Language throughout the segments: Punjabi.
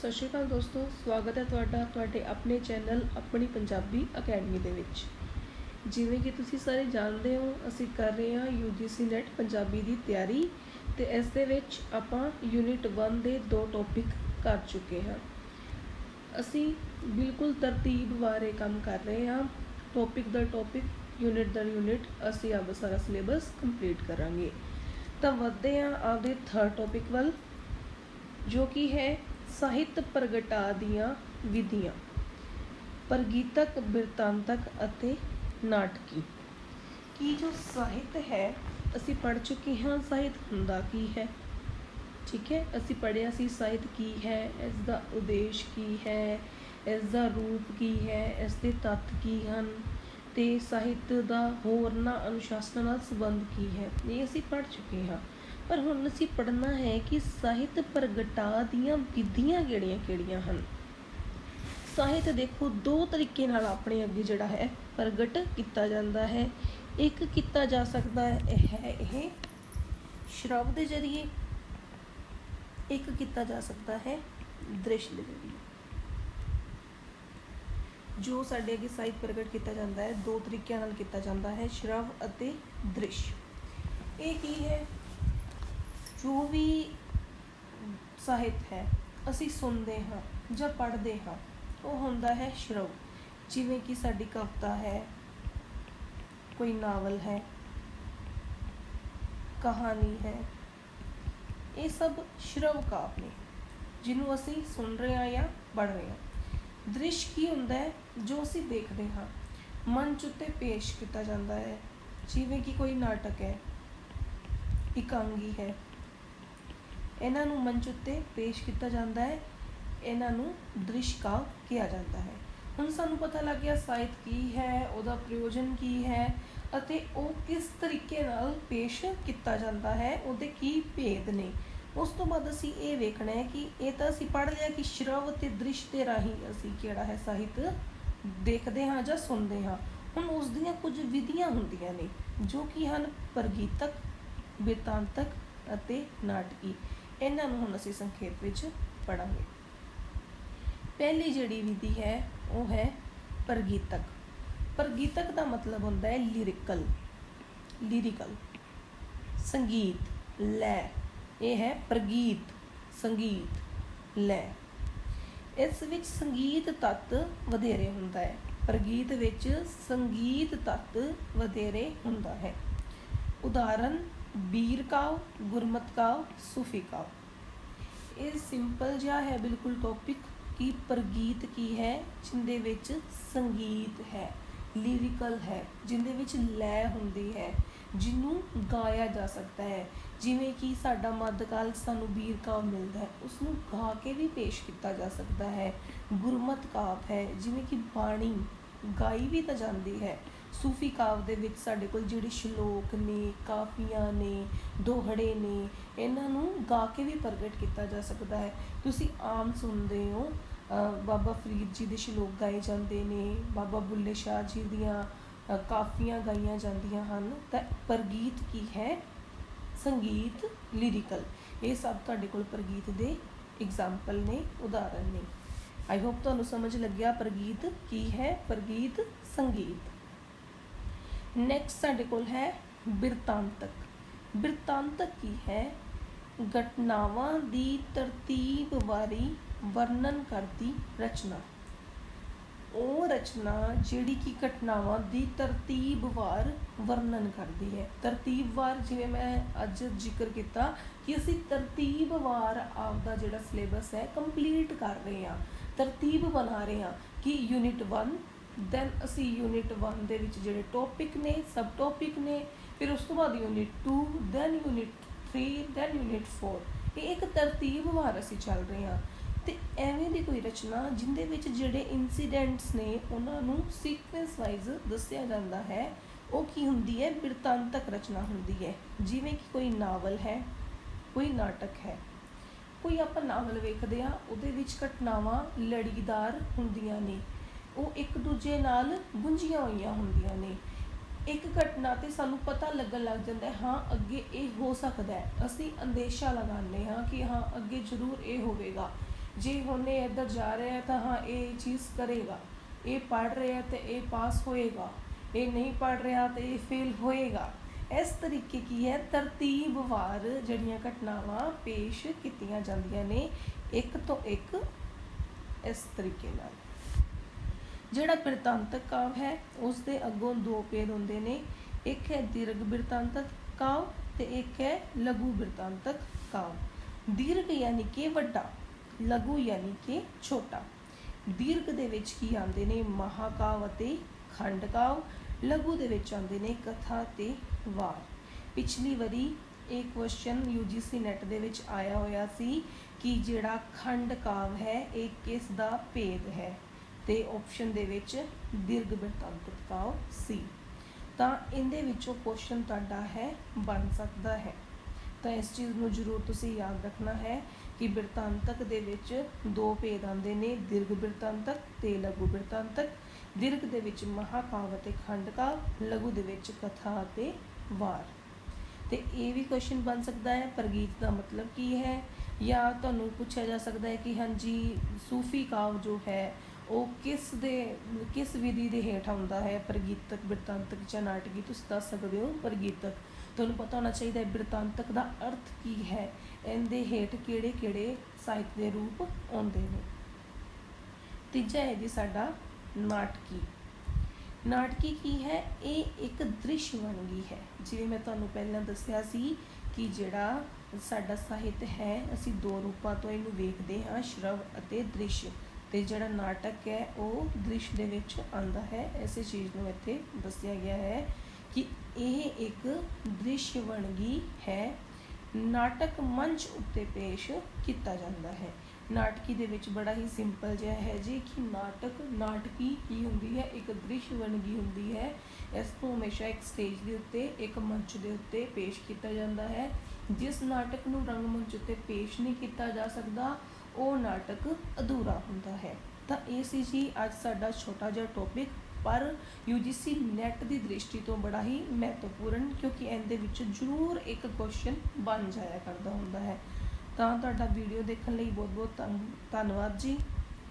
ਸਤਿ ਸ਼੍ਰੀ ਅਕਾਲ ਦੋਸਤੋ, ਸਵਾਗਤ ਹੈ ਤੁਹਾਡਾ ਤੁਹਾਡੇ ਆਪਣੇ ਚੈਨਲ ਆਪਣੀ ਪੰਜਾਬੀ ਅਕੈਡਮੀ ਦੇ ਵਿੱਚ। ਜਿਵੇਂ ਕਿ ਤੁਸੀਂ ਸਾਰੇ ਜਾਣਦੇ ਹੋ, ਅਸੀਂ ਕਰ ਰਹੇ ਹਾਂ UGC ਨੈਟ ਪੰਜਾਬੀ ਦੀ ਤਿਆਰੀ ਤੇ ਇਸ ਦੇ ਵਿੱਚ ਆਪਾਂ ਯੂਨਿਟ 1 ਦੇ ਦੋ ਟੌਪਿਕ ਕਰ ਚੁੱਕੇ ਹਾਂ। ਅਸੀਂ ਬਿਲਕੁਲ ਤਰਤੀਬ ਬਾਰੇ ਕੰਮ ਕਰ ਰਹੇ ਹਾਂ। ਟੌਪਿਕ ਦਾ ਟੌਪਿਕ ਯੂਨਿਟ ਦਾ ਯੂਨਿਟ ਅਸੀਂ ਆਪ ਸਾਰਾ ਸਿਲੇਬਸ ਕੰਪਲੀਟ ਕਰਾਂਗੇ। ਤਾਂ ਵਧਦੇ ਹਾਂ ਆਪਦੇ ਥਰਡ ਟੌਪਿਕ ਵੱਲ, ਜੋ ਕਿ ਹੈ ਸਾਹਿਤ ਪ੍ਰਗਟਾ ਦੀਆਂ ਵਿਧੀਆਂ, ਪ੍ਰਗੀਤਕ ਬਿਰਤਾਂਤਕ ਅਤੇ ਨਾਟਕੀ। ਕੀ ਜੋ ਸਾਹਿਤ ਹੈ, ਅਸੀਂ ਪੜ੍ਹ ਚੁੱਕੇ ਹਾਂ, ਸਾਹਿਤ ਹੁੰਦਾ ਕੀ ਹੈ? ਠੀਕ ਹੈ, ਅਸੀਂ ਪੜ੍ਹਿਆ ਸੀ ਸਾਹਿਤ ਕੀ ਹੈ, ਇਸ ਦਾ ਉਦੇਸ਼ ਕੀ ਹੈ, ਇਸ ਦਾ ਰੂਪ ਕੀ ਹੈ, ਇਸ ਦੇ ਤੱਤ ਕੀ ਹਨ, ਤੇ ਸਾਹਿਤ ਦਾ ਹੋਰਨਾਂ ਅਨੁਸ਼ਾਸਨਾਂ ਨਾਲ ਸੰਬੰਧ ਕੀ ਹੈ, ਇਹ ਅਸੀਂ ਪੜ੍ਹ ਚੁੱਕੇ ਹਾਂ। ਪਰ ਹੁਣ ਅਸੀਂ ਪੜ੍ਹਨਾ ਹੈ ਕਿ ਸਾਹਿਤ ਪ੍ਰਗਟਾ ਦੀਆਂ ਵਿਧੀਆਂ ਕਿਹੜੀਆਂ-ਕਿਹੜੀਆਂ ਹਨ? ਸਾਹਿਤ ਦੇਖੋ, ਦੋ ਤਰੀਕੇ ਨਾਲ ਆਪਣੇ ਅੱਗੇ ਜਿਹੜਾ ਹੈ ਪ੍ਰਗਟ ਕੀਤਾ ਜਾਂਦਾ ਹੈ। ਇੱਕ ਕੀਤਾ ਜਾ ਸਕਦਾ ਹੈ ਇਹ ਸ਼ਰਵ ਦੇ ਜ਼ਰੀਏ, ਇੱਕ ਕੀਤਾ ਜਾ ਸਕਦਾ ਹੈ ਦ੍ਰਿਸ਼ ਦੇ ਜ਼ਰੀਏ। ਜੋ ਸਾਡੇ ਅੱਗੇ ਸਾਹਿਤ ਪ੍ਰਗਟ ਕੀਤਾ ਜਾਂਦਾ ਹੈ, ਦੋ ਤਰੀਕਿਆਂ ਨਾਲ ਕੀਤਾ ਜਾਂਦਾ ਹੈ, ਸ਼ਰਵ ਅਤੇ ਦ੍ਰਿਸ਼। ਇਹ ਕੀ ਹੈ? ਜੋ ਵੀ ਸਾਹਿਤ ਹੈ, ਅਸੀਂ ਸੁਣਦੇ ਹਾਂ ਜਾਂ ਪੜ੍ਹਦੇ ਹਾਂ, ਉਹ ਹੁੰਦਾ ਹੈ ਸ਼ਰਵ। ਜਿਵੇਂ ਕਿ ਸਾਡੀ ਕਵਿਤਾ ਹੈ, ਕੋਈ ਨਾਵਲ ਹੈ, ਕਹਾਣੀ ਹੈ, ਇਹ ਸਭ ਸ਼ਰਵ ਕਾਵ ਨੇ, ਜਿਹਨੂੰ ਅਸੀਂ ਸੁਣ ਰਹੇ ਹਾਂ ਜਾਂ ਪੜ੍ਹ ਰਹੇ ਹਾਂ। ਦ੍ਰਿਸ਼ ਕੀ ਹੁੰਦਾ ਹੈ, ਜੋ ਅਸੀਂ ਦੇਖਦੇ ਹਾਂ ਮੰਚ ਉੱਤੇ ਪੇਸ਼ ਕੀਤਾ ਜਾਂਦਾ ਹੈ। ਜਿਵੇਂ ਕਿ ਕੋਈ ਨਾਟਕ ਹੈ, ਇਕਾਂਗੀ ਹੈ ਇਹਨਾਂ ਨੂੰ ਮੰਚ ਉੱਤੇ ਪੇਸ਼ ਕੀਤਾ ਜਾਂਦਾ ਹੈ। ਇਹਨਾਂ ਨੂੰ ਦ੍ਰਿਸ਼ ਕਾਵਿ ਕਿਹਾ ਜਾਂਦਾ ਹੈ। ਹੁਣ ਸਾਨੂੰ ਪਤਾ ਲੱਗ ਗਿਆ ਸਾਹਿਤ ਕੀ ਹੈ, ਉਹਦਾ ਪ੍ਰਯੋਜਨ ਕੀ ਹੈ ਅਤੇ ਉਹ ਕਿਸ ਤਰੀਕੇ ਨਾਲ ਪੇਸ਼ ਕੀਤਾ ਜਾਂਦਾ ਹੈ, ਉਹਦੇ ਕੀ ਭੇਦ ਨੇ। ਉਸ ਤੋਂ ਬਾਅਦ ਅਸੀਂ ਇਹ ਵੇਖਣਾ ਹੈ ਕਿ ਇਹ ਤਾਂ ਅਸੀਂ ਪੜ੍ਹ ਲਿਆ ਕਿ ਸ਼ਰਵ ਤੇ ਦ੍ਰਿਸ਼ ਦੇ ਰਾਹੀਂ ਅਸੀਂ ਕਿਹੜਾ ਹੈ ਸਾਹਿਤ ਦੇਖਦੇ ਹਾਂ ਜਾਂ ਸੁਣਦੇ ਹਾਂ। ਹੁਣ ਉਸ ਦੀਆਂ ਕੁਝ ਵਿਧੀਆਂ ਹੁੰਦੀਆਂ ਨੇ, ਜੋ ਕਿ ਹਨ ਪ੍ਰਗੀਤਕ, ਬਿਰਤਾਂਤਕ ਅਤੇ ਨਾਟਕੀ। ਇਹਨਾਂ ਨੂੰ ਹੁਣ ਅਸੀਂ ਸੰਖੇਪ ਵਿੱਚ ਪੜਾਂਗੇ ਪਹਿਲੀ ਜਿਹੜੀ ਵਿਧੀ ਹੈ, ਉਹ ਹੈ ਪ੍ਰਗੀਤਕ। ਪ੍ਰਗੀਤਕ ਦਾ ਮਤਲਬ ਹੁੰਦਾ ਹੈ ਲਿਰਿਕਲ ਲਿਰਿਕਲ ਸੰਗੀਤ। ਲੈ। ਇਹ ਹੈ ਪ੍ਰਗੀਤ। ਸੰਗੀਤ। ਲੈ। ਇਸ ਵਿੱਚ ਸੰਗੀਤ ਤੱਤ ਵਧੇਰੇ ਹੁੰਦਾ ਹੈ। ਪ੍ਰਗੀਤ ਵਿੱਚ ਸੰਗੀਤ ਤੱਤ ਵਧੇਰੇ ਹੁੰਦਾ ਹੈ। ਉਦਾਹਰਨ ਬੀਰ ਕਾਵ ਗੁਰਮਤ ਕਾਵ ਸੂਫੀ ਕਾਵ ਇਹ ਸਿੰਪਲ ਜਿਹਾ ਹੈ ਬਿਲਕੁਲ ਟੌਪਿਕ ਕਿ ਪ੍ਰਗੀਤ ਕੀ ਹੈ ਜਿੰਦੇ ਵਿੱਚ ਸੰਗੀਤ ਹੈ ਲਿਰਿਕਲ ਹੈ ਜਿੰਦੇ ਵਿੱਚ ਲੈ ਹੁੰਦੀ ਹੈ ਜਿਹਨੂੰ ਗਾਇਆ ਜਾ ਸਕਦਾ ਹੈ ਜਿਵੇਂ ਕਿ ਸਾਡਾ ਮੱਧਕਾਲ ਸਾਨੂੰ ਬੀਰ ਕਾਵ ਮਿਲਦਾ ਹੈ ਉਸ ਨੂੰ ਗਾ ਕੇ ਵੀ ਪੇਸ਼ ਕੀਤਾ ਜਾ ਸਕਦਾ ਹੈ ਗੁਰਮਤ ਕਾਵ ਹੈ ਜਿਵੇਂ ਕਿ ਬਾਣੀ ਗਾਈ ਵੀ ਤਾਂ ਜਾਂਦੀ ਹੈ ਸੂਫੀ ਕਾਵ ਦੇ ਵਿੱਚ ਸਾਡੇ ਕੋਲ ਜਿਹੜੇ ਸ਼ਲੋਕ ਨੇ ਕਾਫੀਆਂ ਨੇ, ਦੋਹੜੇ ਨੇ, ਇਹਨਾਂ ਨੂੰ ਗਾ ਕੇ ਵੀ ਪ੍ਰਗਟ ਕੀਤਾ ਜਾ ਸਕਦਾ ਹੈ। ਤੁਸੀਂ ਆਮ ਸੁਣਦੇ ਹੋ ਬਾਬਾ ਫਰੀਦ ਜੀ ਦੇ ਸ਼ਲੋਕ ਗਾਏ ਜਾਂਦੇ ਨੇ, ਬਾਬਾ ਬੁੱਲੇ ਸ਼ਾਹ ਜੀ ਦੀਆਂ ਕਾਫੀਆਂ ਗਾਈਆਂ ਜਾਂਦੀਆਂ ਹਨ। ਤਾਂ ਪ੍ਰਗੀਤ ਕੀ ਹੈ? ਸੰਗੀਤ ਲਿਰਿਕਲ ਇਹ ਸਭ ਤੁਹਾਡੇ ਕੋਲ ਪ੍ਰਗੀਤ ਦੇ ਐਗਜ਼ਾਮਪਲ ਨੇ ਉਦਾਹਰਨ ਨੇ। ਆਈ ਹੋਪ ਤੁਹਾਨੂੰ ਸਮਝ ਲੱਗਿਆ ਪ੍ਰਗੀਤ ਕੀ ਹੈ? ਪ੍ਰਗੀਤ ਸੰਗੀਤ। ਨੈਕਸਟ ਸਾਡੇ ਕੋਲ ਹੈ ਬਿਰਤਾਂਤਕ। ਬਿਰਤਾਂਤਕ ਕੀ ਹੈ? ਘਟਨਾਵਾਂ ਦੀ ਤਰਤੀਬ ਵਾਰੀ ਵਰਣਨ ਕਰਦੀ ਰਚਨਾ। ਉਹ ਰਚਨਾ ਜਿਹੜੀ ਕਿ ਘਟਨਾਵਾਂ ਦੀ ਤਰਤੀਬਵਾਰ ਵਰਣਨ ਕਰਦੀ ਹੈ। ਤਰਤੀਬਵਾਰ ਜਿਵੇਂ ਮੈਂ ਅੱਜ ਜ਼ਿਕਰ ਕੀਤਾ ਕਿ ਅਸੀਂ ਤਰਤੀਬਵਾਰ ਆਪਦਾ ਜਿਹੜਾ ਸਿਲੇਬਸ ਹੈ ਕੰਪਲੀਟ ਕਰ ਰਹੇ ਹਾਂ। ਤਰਤੀਬ ਬਣਾ ਰਹੇ ਹਾਂ ਕਿ ਯੂਨਿਟ 1 ਦੈਨ ਅਸੀਂ ਯੂਨਿਟ 1 ਦੇ ਵਿੱਚ ਜਿਹੜੇ ਟੌਪਿਕ ਨੇ ਸਬ ਟੌਪਿਕ ਨੇ, ਫਿਰ ਉਸ ਤੋਂ ਬਾਅਦ unit 2 then unit 3 then unit 4 ਇਹ ਇੱਕ ਤਰਤੀਬ ਵਾਰ ਅਸੀਂ ਚੱਲ ਰਹੇ ਹਾਂ। ਤੇ ਐਵੇਂ ਦੀ ਕੋਈ ਰਚਨਾ ਜਿੰਦੇ ਵਿੱਚ ਜਿਹੜੇ ਇਨਸੀਡੈਂਟਸ ਨੇ, ਉਹਨਾਂ ਨੂੰ ਸੀਕੁਐਂਸ ਵਾਈਜ਼ ਦੱਸਿਆ ਜਾਂਦਾ ਹੈ, ਉਹ ਕੀ ਹੁੰਦੀ ਹੈ? ਬਿਰਤਾਂਤਕ ਰਚਨਾ ਹੁੰਦੀ ਹੈ। ਜਿਵੇਂ ਕਿ ਕੋਈ ਨਾਵਲ ਹੈ, ਕੋਈ ਨਾਟਕ ਹੈ। ਕੋਈ ਆਪਾਂ ਨਾਵਲ ਵੇਖਦੇ ਆ ਉਹਦੇ ਵਿੱਚ ਘਟਨਾਵਾਂ ਲੜੀਦਾਰ ਹੁੰਦੀਆਂ ਨੇ। ਉਹ ਇੱਕ ਦੂਜੇ ਨਾਲ ਗੁੰਝੀਆਂ ਹੋਈਆਂ ਹੁੰਦੀਆਂ ਨੇ। ਇੱਕ ਘਟਨਾ ਤੇ ਸਾਨੂੰ ਪਤਾ ਲੱਗਣ ਲੱਗ ਜਾਂਦਾ ਹਾਂ ਅੱਗੇ ਇਹ ਹੋ ਸਕਦਾ ਹੈ। ਅਸੀਂ ਅੰਦੇਸ਼ਾ ਲਗਾਉਂਦੇ ਹਾਂ ਕਿ ਹਾਂ, ਅੱਗੇ ਜ਼ਰੂਰ ਇਹ ਹੋਵੇਗਾ। ਜੇ ਹੁਣੇ ਇੱਧਰ ਜਾ ਰਿਹਾ ਹੈ ਤਾਂ ਹਾਂ, ਇਹ ਚੀਜ਼ ਕਰੇਗਾ। ਇਹ ਪੜ ਰਿਹਾ ਤੇ ਇਹ ਪਾਸ ਹੋਏਗਾ। ਇਹ ਨਹੀਂ ਪੜ ਰਿਹਾ ਤੇ ਇਹ ਫੇਲ ਹੋਏਗਾ। ਇਸ ਤਰੀਕੇ ਕੀ ਹੈ ਤਰਤੀਬਵਾਰ ਜਿਹੜੀਆਂ ਘਟਨਾਵਾਂ ਪੇਸ਼ ਕੀਤੀਆਂ ਜਾਂਦੀਆਂ ਨੇ, ਇੱਕ ਤੋਂ ਇੱਕ ਇਸ ਤਰੀਕੇ ਨਾਲ। ਜਿਹੜਾ ਬਿਰਤਾਂਤਕ ਕਾਵਿ ਹੈ, ਉਸ ਦੇ ਅੱਗੋਂ ਦੋ ਭੇਦ ਹੁੰਦੇ ਨੇ। ਇੱਕ ਹੈ ਦੀਰਘ ਬਿਰਤਾਂਤਕ ਕਾਵ ਤੇ ਇੱਕ ਹੈ ਲਘੂ ਬਿਰਤਾਂਤਕ ਕਾਵਿ। ਦੀਰਘ ਯਾਨੀ ਕਿ ਵੱਡਾ, ਲਘੂ ਯਾਨੀ ਕਿ ਛੋਟਾ। ਦੀਰਘ ਦੇ ਵਿੱਚ ਕੀ ਆਉਂਦੇ ਨੇ? ਮਹਾਕਾਵ ਅਤੇ ਖੰਡ ਕਾਵ ਲਘੂ ਦੇ ਵਿੱਚ ਆਉਂਦੇ ਨੇ ਕਥਾ ਤੇ ਵਾਰ। ਪਿਛਲੀ ਵਾਰੀ ਇਹ ਕੁਐਸਚਨ UGC ਨੈਟ ਦੇ ਵਿੱਚ ਆਇਆ ਹੋਇਆ ਸੀ ਕਿ ਜਿਹੜਾ ਖੰਡ ਕਾਵ ਹੈ, ਇਹ ਕਿਸ ਦਾ ਭੇਦ ਹੈ? ਤੇ ਆਪਸ਼ਨ ਦੇ ਵਿੱਚ ਦੀਰਘ ਬਿਰਤਾਂਤਕ ਕਾਵ ਸੀ। ਤਾਂ ਇਹਦੇ ਵਿੱਚੋਂ ਕੁਐਸਚਨ ਤੁਹਾਡਾ ਹੈ, ਬਣ ਸਕਦਾ ਹੈ। ਤਾਂ ਇਸ ਚੀਜ਼ ਨੂੰ ਜ਼ਰੂਰ ਤੁਸੀਂ ਯਾਦ ਰੱਖਣਾ ਹੈ ਕਿ ਬਿਰਤਾਂਤਕ ਦੇ ਵਿੱਚ ਦੋ ਭੇਦ ਆਉਂਦੇ ਨੇ, ਦੀਰਘ ਬਿਰਤਾਂਤਕ ਤੇ ਲਘੂ ਬਿਰਤਾਂਤਕ। ਦੀਰਘ ਦੇ ਵਿੱਚ ਮਹਾਕਾਵ ਅਤੇ ਖੰਡ ਕਾਵ ਲਘੂ ਦੇ ਵਿੱਚ ਕਥਾ ਅਤੇ ਵਾਰ। ਤੇ ਇਹ ਵੀ ਕੁਐਸਚਨ ਬਣ ਸਕਦਾ ਹੈ ਪ੍ਰਗੀਤ ਦਾ ਮਤਲਬ ਕੀ ਹੈ? ਜਾਂ ਤੁਹਾਨੂੰ ਪੁੱਛਿਆ ਜਾ ਸਕਦਾ ਹੈ ਕਿ ਹਾਂਜੀ, ਸੂਫੀ ਕਾਵ ਜੋ ਹੈ ਉਹ ਕਿਸ ਦੇ, ਕਿਸ ਵਿਧੀ ਦੇ ਹੇਠ ਆਉਂਦਾ ਹੈ? ਪ੍ਰਗੀਤਕ, ਬਿਰਤਾਂਤਕ ਜਾਂ ਨਾਟਕੀ? ਤੁਸੀਂ ਦੱਸ ਸਕਦੇ ਹੋ ਪ੍ਰਗੀਤਕ। ਤੁਹਾਨੂੰ ਪਤਾ ਹੋਣਾ ਚਾਹੀਦਾ ਹੈ ਬਿਰਤਾਂਤਕ ਦਾ ਅਰਥ ਕੀ ਹੈ? ਇਹਦੇ ਹੇਠ ਕਿਹੜੇ ਕਿਹੜੇ ਸਾਹਿਤ ਦੇ ਰੂਪ ਆਉਂਦੇ ਨੇ? ਤੀਜਾ ਹੈ ਜੀ ਸਾਡਾ ਨਾਟਕੀ। ਨਾਟਕੀ ਕੀ ਹੈ? ਇਹ ਇੱਕ ਦ੍ਰਿਸ਼ ਵੰਨਗੀ ਹੈ। ਜਿਵੇਂ ਮੈਂ ਤੁਹਾਨੂੰ ਪਹਿਲਾਂ ਦੱਸਿਆ ਸੀ ਕਿ ਜਿਹੜਾ ਸਾਡਾ ਸਾਹਿਤ ਹੈ, ਅਸੀਂ ਦੋ ਰੂਪਾਂ ਤੋਂ ਇਹਨੂੰ ਵੇਖਦੇ ਹਾਂ, ਸ਼ਰਵ ਅਤੇ ਦ੍ਰਿਸ਼। ਤੇ ਜਿਹੜਾ ਨਾਟਕ ਹੈ, ਉਹ ਦ੍ਰਿਸ਼ ਦੇ ਵਿੱਚ ਆਂਦਾ ਹੈ। ਐਸੇ ਚੀਜ਼ ਨੂੰ ਇੱਥੇ ਦੱਸਿਆ ਗਿਆ ਹੈ ਕਿ ਇਹ ਇੱਕ ਦ੍ਰਿਸ਼ ਵਣਗੀ ਹੈ। ਨਾਟਕ ਮੰਚ ਉੱਤੇ ਪੇਸ਼ ਕੀਤਾ ਜਾਂਦਾ ਹੈ। ਨਾਟਕੀ ਦੇ ਵਿੱਚ ਬੜਾ ਹੀ ਸਿੰਪਲ ਜਿਹਾ ਹੈ ਜੀ ਕਿ ਨਾਟਕ ਨਾਟਕੀ ਕੀ ਹੁੰਦੀ ਹੈ, ਇੱਕ ਦ੍ਰਿਸ਼ ਵਣਗੀ ਹੁੰਦੀ ਹੈ। ਇਸ ਨੂੰ ਹਮੇਸ਼ਾ ਇੱਕ ਸਟੇਜ ਦੇ ਉੱਤੇ, ਇੱਕ ਮੰਚ ਦੇ ਉੱਤੇ ਪੇਸ਼ ਕੀਤਾ ਜਾਂਦਾ ਹੈ। ਜਿਸ ਨਾਟਕ ਨੂੰ ਰੰਗਮੰਚ ਉੱਤੇ ਪੇਸ਼ ਨਹੀਂ ਕੀਤਾ ਜਾ ਸਕਦਾ ਉਹ ਨਾਟਕ ਅਧੂਰਾ ਹੁੰਦਾ ਹੈ। ਤਾਂ ਇਹ ਸੀ ਜੀ ਅੱਜ ਸਾਡਾ ਛੋਟਾ ਜਿਹਾ ਟੌਪਿਕ ਪਰ UGC ਨੈਟ ਦੀ ਦ੍ਰਿਸ਼ਟੀ ਤੋਂ ਬੜਾ ਹੀ ਮਹੱਤਵਪੂਰਨ, ਕਿਉਂਕਿ ਇਹਦੇ ਵਿੱਚ ਜ਼ਰੂਰ ਇੱਕ ਕੁਐਸਚਨ ਬਣ ਜਾਇਆ ਕਰਦਾ ਹੁੰਦਾ ਹੈ। ਤਾਂ ਤੁਹਾਡਾ ਵੀਡੀਓ ਦੇਖਣ ਲਈ ਬਹੁਤ ਬਹੁਤ ਧੰਨਵਾਦ ਜੀ।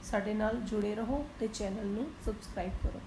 ਸਾਡੇ ਨਾਲ ਜੁੜੇ ਰਹੋ ਤੇ ਚੈਨਲ ਨੂੰ ਸਬਸਕ੍ਰਾਈਬ ਕਰੋ।